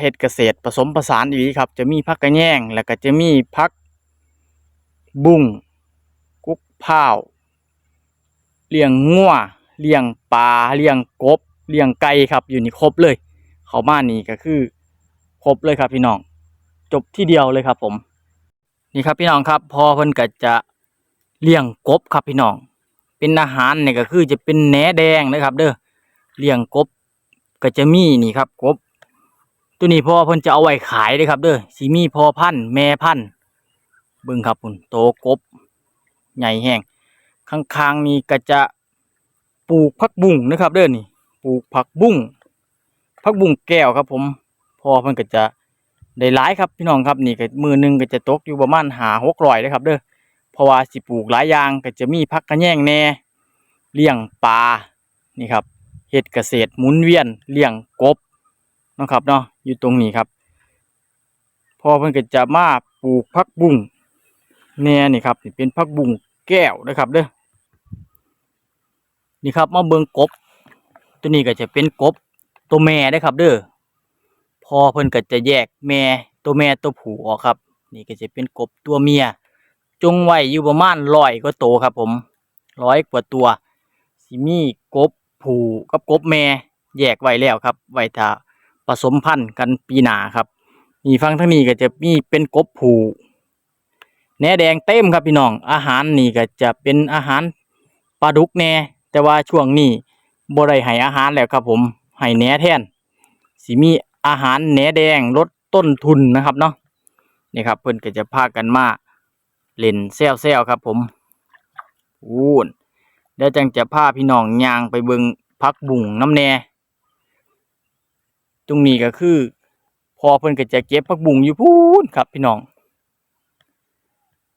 เฮ็ดเกษตรผสมผสานอีหลีครับ จะมีผักกระแยงแล้วก็จะมีผักบุ้งกุ๊กพร้าวเลี้ยงงัวเลี้ยงปลาเลี้ยงกบเลี้ยงไก่ครับ อยู่นี่ครบเลย เขามานี่ก็คือ ครบเลยครับพี่น้องจบที่เดียวเลยครับผม นี่ครับพี่น้องครับ พอเพิ่นก็จะเลี้ยงกบครับพี่น้อง เป็นอาหารเนี่ยก็คือจะเป็นแหนแดงนะครับ เด้อเลี้ยงกบก็จะมีนี่ครับกบ ตัวนี้พ่อเพิ่นจะเอาไว้ขายเลยครับ เด้อสิมีพ่อพันธุ์แม่พันธุ์เบิ่งครับคุณโตกบใหญ่แห้งข้างๆนี่ก็จะปลูกผักบุ้งนะครับ เด้อนี่ปลูกผักบุ้งผักบุ้งแก้วครับ ผมพ่อเพิ่นก็จะได้หลายครับพี่น้องครับนี่ก็มือหนึงก็จะตกอยู่ประมาณหาหกร้อยเลยครับ เด้อเพราะว่าสิปลูกหลายอย่างก็จะมีผักกระแยงแหน่เลี้ยงปลานี่ครับเฮ็ดเกษตรหมุนเวียนเลี้ยงกบนะครับเนาะ อยู่ตรงนี้ครับพอเพิ่นก็จะมาปลูกผักบุ้งแน่นี่ครับนี่เป็นผักบุ้งแก้วนะครับเด้อนี่ครับมาเบิ่งกบ ตัวนี้ก็จะเป็นกบตัวแม่เด้ครับ เด้อพอเพิ่นก็จะแยกแม่ตัวแม่ตัวผู้ออกครับ นี่ก็จะเป็นกบตัวเมีย จงไว้อยู่ประมาณร้อยกว่าตัวครับ ผมร้อยกว่าตัวสิมีกบผู้กับกบแม่แยกไว้แล้วครับ ไว้ถ้า ผสมพันธุ์กันปีหนาครับมีฟังทั้งนี้ก็จะมีเป็นกบผูแหนแดงเต็มครับพี่น้อง อาหารนี่ก็จะเป็นอาหารปลาดุกแหน่แต่ว่าช่วงนี้บ่ได้ให้อาหารแล้วครับผมให้แหนแทนสิมีอาหารแหนแดงลดต้นทุนนะครับเนาะนี่ครับเพิ่นก็จะพากันมาเล่นแซวๆครับผมอูนเดี๋ยวจังจะพาพี่น้องยางไปเบิงพักบุ่งน้ำแหน่ ตรงนี้ก็คือพอเพิ่นก็จะเก็บผักบุ้งอยู่พูนครับพี่น้อง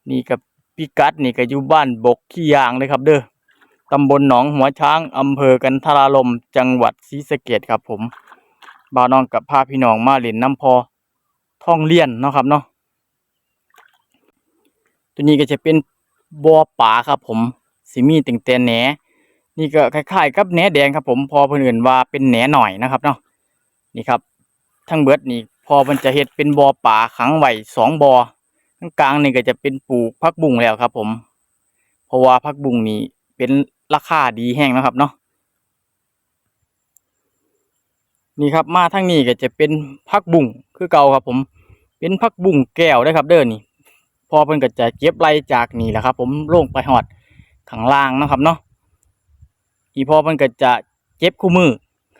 นี่กับพิกัดนี่ก็อยู่บ้านบกขี้ยางเลยครับ เด้อตำบลหนองหัวช้างอำเภอกันทราลมจังหวัดศรีสะเกษครับ ผมบ่าวน้องกับพาพี่น้องมาเล่นน้ำพอท่องเลี่ยนเนาะครับเนาะตัวนี้ก็จะเป็นบ่อป่าครับ ผมสิมีตึงแต่แหนนี่ก็คล้ายๆ กับแหนแดงครับ ผมพอเพิ่นอื่นว่าเป็นแหนหน่อยนะครับเนาะ นี่ครับ ทั้งเบิดนี่พอมันจะเฮ็ดเป็นบ่อป่าขังไว้สองบ่อข้งกลางนี่ก็จะเป็นปลูกผักบุ้งแล้วครับผม เพราะว่าผักบุ้งนี่เป็นราคาดีแห้งนะครับเนาะนี่ครับมาทั้งนี้ก็จะเป็นผักบุ้งคือเก่าครับผม เป็นผักบุ้งแก้วได้ครับ เด้อนี่พอเพิ่นก็จะเก็บไล่จากนี่แหละครับ ผมลงไปหอดข้างล่างนะครับเนาะอีพอเพิ่นก็จะเก็บคู่มือ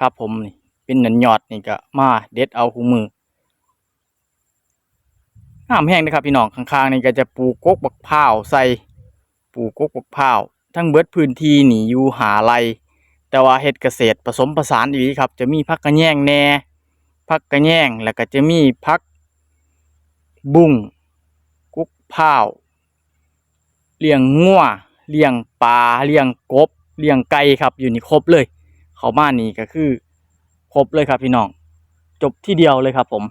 ครับผมนี่ เป็นหนันยอดนี่ก็มาเด็ดเอาคู่มือห้ามแห้งนะครับพี่น้องข้างๆนี่ก็จะปลูกกกบักพร้าวใส่ปลูกกกบักพร้าวทั้งเบิดพื้นที่นี่อยู่หาไรแต่ว่าเฮ็ดเกษตรผสมผสานอีครับ จะมีผักกระแยงแน่ผักกระแยงแล้วก็จะมีผักบุ้งกุ๊กพร้าวเลี้ยงงัวเลี้ยงปลาเลี้ยงกบเลี้ยงไก่ครับอยู่นี่ครบเลย เขามานี่ก็คือ ครบเลยครับพี่น้อง จบที่เดียวเลยครับผม